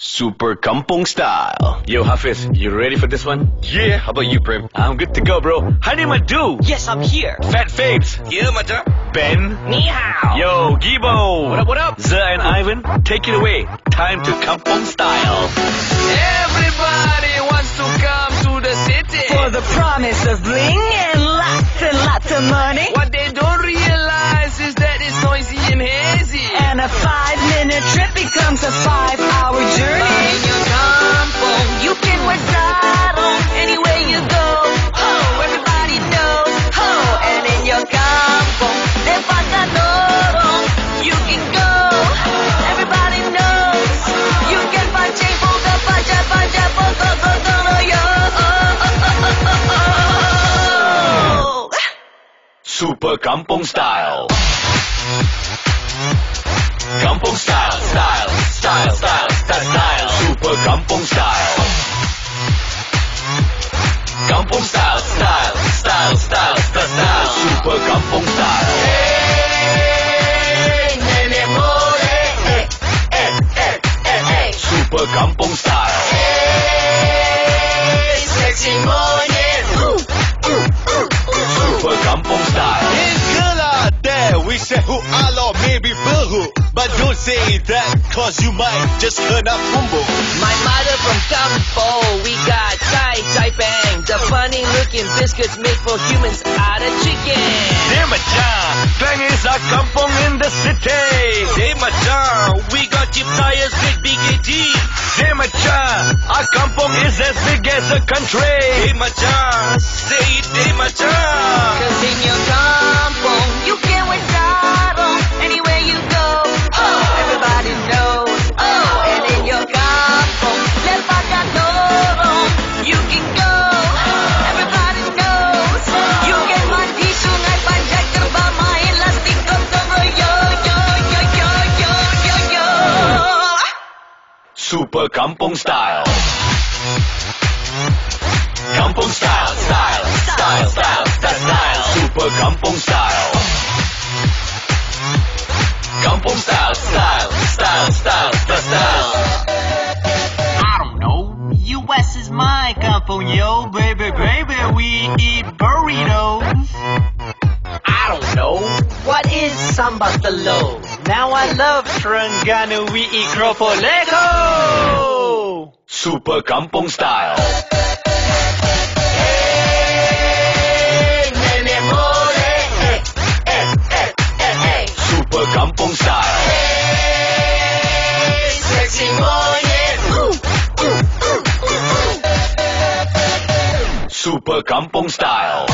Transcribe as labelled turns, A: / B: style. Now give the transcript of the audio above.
A: Super Kampong style.
B: Yo, Hafiz, you ready for this one?
A: Yeah, how about you, Prim?
B: I'm good to go, bro. Hani Madu.
C: Yes, I'm here.
B: Fat Fabes.
C: Yeah, Maja.
B: Ben.
C: Ni hao.
B: Yo, Gibo.
C: What up, what up?
B: Ze and Ivan, take it away. Time to Kampong style.
C: Everybody wants to come to the city.
D: For the promise of bling and lots and lots of money.
C: What
B: Super Kampong style. Kampong style, style, style, style, style, style. Super Kampong style. Kampong style, style, style, style, style, style. Super Kampong style.
C: Hey, nene more. Eh, eh, eh, eh, eh.
B: Super Kampong style.
E: Who Allah, maybe Bilhu. But don't say that, cause you might just turn up humble.
C: My mother from Campo, we got Chai Chai Bang, the funny looking biscuits made for humans out of chicken.
B: Hey Machan, Bang is a kampong in the city. Hey Machan, we got cheap tires with big AT. Hey Machan, our kampong is as big as a country. Hey Machan, Super kampong style. Kampong style, style, style, style, style, style. Super kampong style. Kampong style, style, style, style, style, style.
F: I don't know. US is my kampong, yo, baby, baby. We eat burritos.
C: I don't know. What is samba talo?
F: Now I love Terengganu. We eat kropoleco.
B: Super kampong style.
C: Hey, nene more. Eh, eh, eh, eh, eh.
B: Super kampong style.
C: Hey, sexy morning.
B: Super kampong style.